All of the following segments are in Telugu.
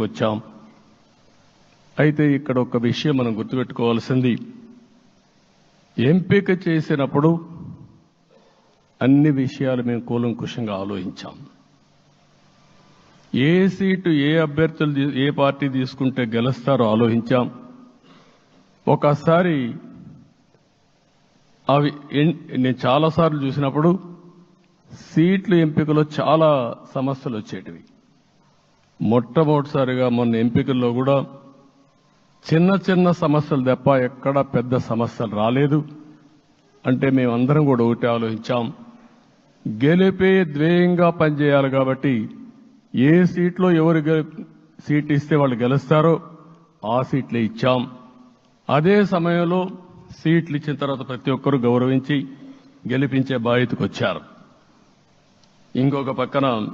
పరిస్థితికి వచ్చాం అయితే ఇక్కడ ఒక విషయం మనం గుర్తుపెట్టుకోవాల్సింది. ఎంపిక చేసినప్పుడు అన్ని విషయాలు మేము కూలంకుషంగా ఆలోచించాం. ఏ సీటు ఏ అభ్యర్థులు ఏ పార్టీ తీసుకుంటే గెలుస్తారో ఆలోచించాం. ఒకసారి అవి నేను చాలాసార్లు చూసినప్పుడు సీట్లు ఎంపికలో చాలా సమస్యలు వచ్చేటివి. మొట్టమొదటిసారిగా మొన్న ఎంపికల్లో కూడా చిన్న చిన్న సమస్యలు తప్ప ఎక్కడ పెద్ద సమస్యలు రాలేదు. అంటే మేమందరం కూడా ఒకటి ఆలోచించాం. గెలిపే ద్వేయంగా పనిచేయాలి కాబట్టి ఏ సీట్లో ఎవరు సీట్ ఇస్తే వాళ్ళు గెలుస్తారో ఆ సీట్లే ఇచ్చాం. అదే సమయంలో సీట్లు ఇచ్చిన తర్వాత ప్రతి ఒక్కరూ గౌరవించి గెలిపించే బాధ్యతకు వచ్చారు. ఇంకొక పక్కన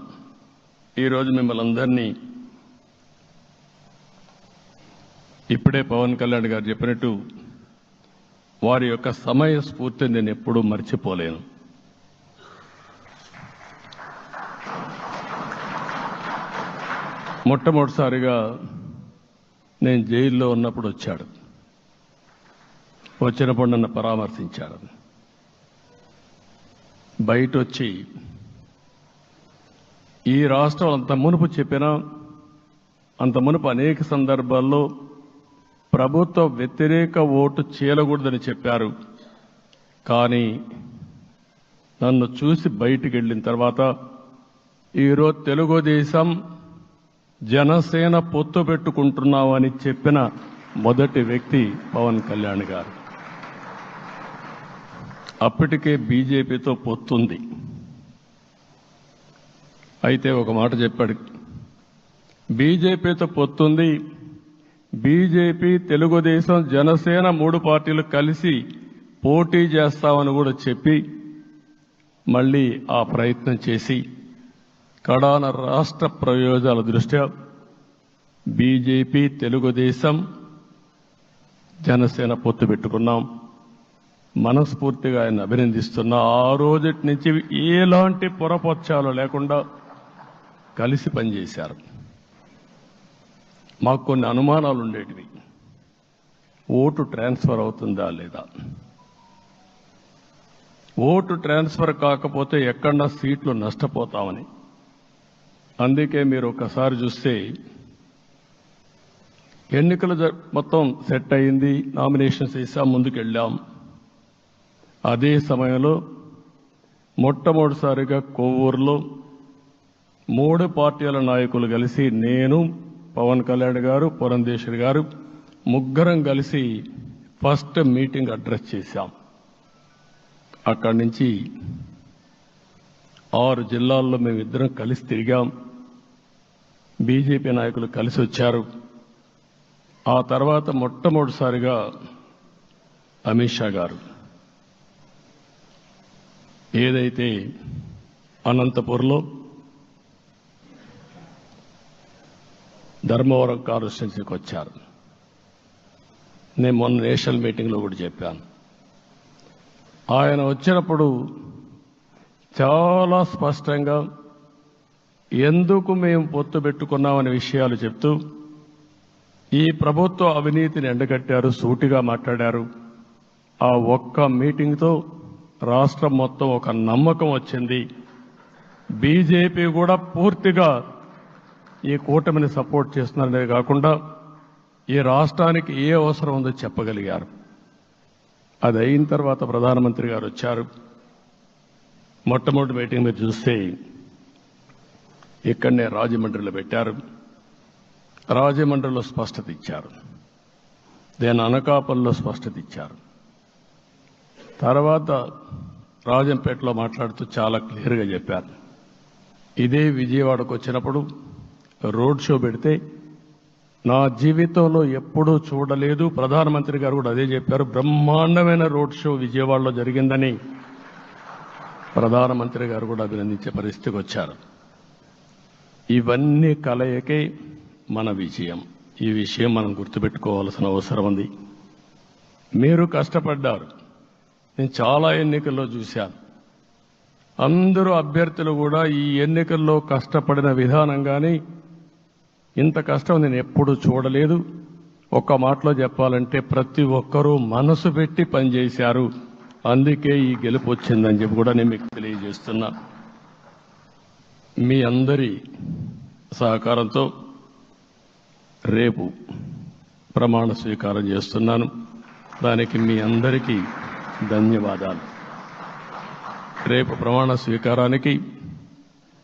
ఈరోజు మిమ్మల్ని అందరినీ ఇప్పుడే పవన్ కళ్యాణ్ గారు చెప్పినట్టు వారి యొక్క సమయ స్ఫూర్తిని నేను ఎప్పుడూ మర్చిపోలేను. మొట్టమొదటిసారిగా నేను జైల్లో ఉన్నప్పుడు వచ్చాడు. వచ్చినప్పుడు నన్ను పరామర్శించాడు బయట వచ్చి ఈ రాష్ట్రం అంత మునుపు చెప్పిన అంత మునుపు అనేక సందర్భాల్లో ప్రభుత్వ వ్యతిరేక ఓటు చేయకూడదని చెప్పారు. కానీ నన్ను చూసి బయటికి వెళ్ళిన తర్వాత ఈరోజు తెలుగుదేశం జనసేన పొత్తు పెట్టుకుంటున్నామని చెప్పిన మొదటి వ్యక్తి పవన్ కళ్యాణ్ గారు. అప్పటికే బీజేపీతో పొత్తుంది. అయితే ఒక మాట చెప్పాడు. బీజేపీతో పొత్తుంది. బీజేపీ తెలుగుదేశం జనసేన మూడు పార్టీలు కలిసి పోటీ చేస్తామని కూడా చెప్పి మళ్ళీ ఆ ప్రయత్నం చేసి కడాన రాష్ట్ర ప్రయోజనాల దృష్ట్యా బీజేపీ తెలుగుదేశం జనసేన పొత్తు పెట్టుకున్నాం. మనస్ఫూర్తిగా ఆయన అభినందిస్తున్నా. ఆ రోజటి నుంచి ఎలాంటి పొరపక్షాలు లేకుండా కలిసి పనిచేశారు. మాకు కొన్ని అనుమానాలు ఉండేటివి. ఓటు ట్రాన్స్ఫర్ అవుతుందా లేదా? ఓటు ట్రాన్స్ఫర్ కాకపోతే ఎక్కడన్నా సీట్లు నష్టపోతామని. అందుకే మీరు ఒకసారి చూస్తే ఎన్నికలు మొత్తం సెట్ అయింది నామినేషన్స్ వేసాం ముందుకెళ్ళాం. అదే సమయంలో మొట్టమొదటిసారిగా కొవ్వూరులో మూడు పార్టీల నాయకులు కలిసి నేను పవన్ కళ్యాణ్ గారు పురంధేశ్వరి గారు ముగ్గురం కలిసి ఫస్ట్ మీటింగ్ అడ్రస్ చేశాం. అక్కడి నుంచి ఆరు జిల్లాల్లో మేమిద్దరం కలిసి తిరిగాం. బీజేపీ నాయకులు కలిసి వచ్చారు. ఆ తర్వాత మొట్టమొదటిసారిగా అమిత్ షా గారు. ఏదైతే అనంతపూర్లో ధర్మవరం కాన్స్టిట్యున్సీకి వచ్చారు నేను మొన్న నేషనల్ మీటింగ్లో కూడా చెప్పాను. ఆయన వచ్చినప్పుడు చాలా స్పష్టంగా ఎందుకు మేము పొత్తు పెట్టుకున్నామనే విషయాలు చెప్తూ ఈ ప్రభుత్వ అవినీతిని ఎండగట్టారు సూటిగా మాట్లాడారు. ఆ ఒక్క మీటింగ్తో రాష్ట్రం మొత్తం ఒక నమ్మకం వచ్చింది. బీజేపీ కూడా పూర్తిగా ఈ కూటమిని సపోర్ట్ చేస్తున్నారనే కాకుండా ఈ రాష్ట్రానికి ఏ అవసరం ఉందో చెప్పగలిగారు. అది అయిన తర్వాత ప్రధానమంత్రి గారు వచ్చారు. మొట్టమొదటి మీటింగ్ మీరు చూస్తే ఇక్కడనే రాజమండ్రిలో పెట్టారు. రాజమండ్రిలో స్పష్టత ఇచ్చారు. దేని అనకాపల్లో స్పష్టత ఇచ్చారు. తర్వాత రాజంపేటలో మాట్లాడుతూ చాలా క్లియర్గా చెప్పారు. ఇదే విజయవాడకు వచ్చినప్పుడు రోడ్ షో పెడితే నా జీవితంలో ఎప్పుడూ చూడలేదు. ప్రధానమంత్రి గారు కూడా అదే చెప్పారు. బ్రహ్మాండమైన రోడ్ షో విజయవాడలో జరిగిందని ప్రధానమంత్రి గారు కూడా అభినందించే పరిస్థితికి వచ్చారు. ఇవన్నీ కలయికే మన విజయం. ఈ విషయం మనం గుర్తుపెట్టుకోవాల్సిన అవసరం ఉంది. మీరు కష్టపడ్డారు. నేను చాలా ఎన్నికల్లో చూశాను. అందరూ అభ్యర్థులు కూడా ఈ ఎన్నికల్లో కష్టపడిన విధానం కానీ ఇంత కష్టం నేను ఎప్పుడు చూడలేదు. ఒక్క మాటలో చెప్పాలంటే ప్రతి ఒక్కరూ మనసు పెట్టి పనిచేశారు. అందుకే ఈ గెలుపు వచ్చిందని చెప్పి కూడా నేను మీకు తెలియజేస్తున్నా. మీ అందరి సహకారంతో రేపు ప్రమాణ స్వీకారం చేస్తున్నాను. దానికి మీ అందరికీ ధన్యవాదాలు. రేపు ప్రమాణ స్వీకారానికి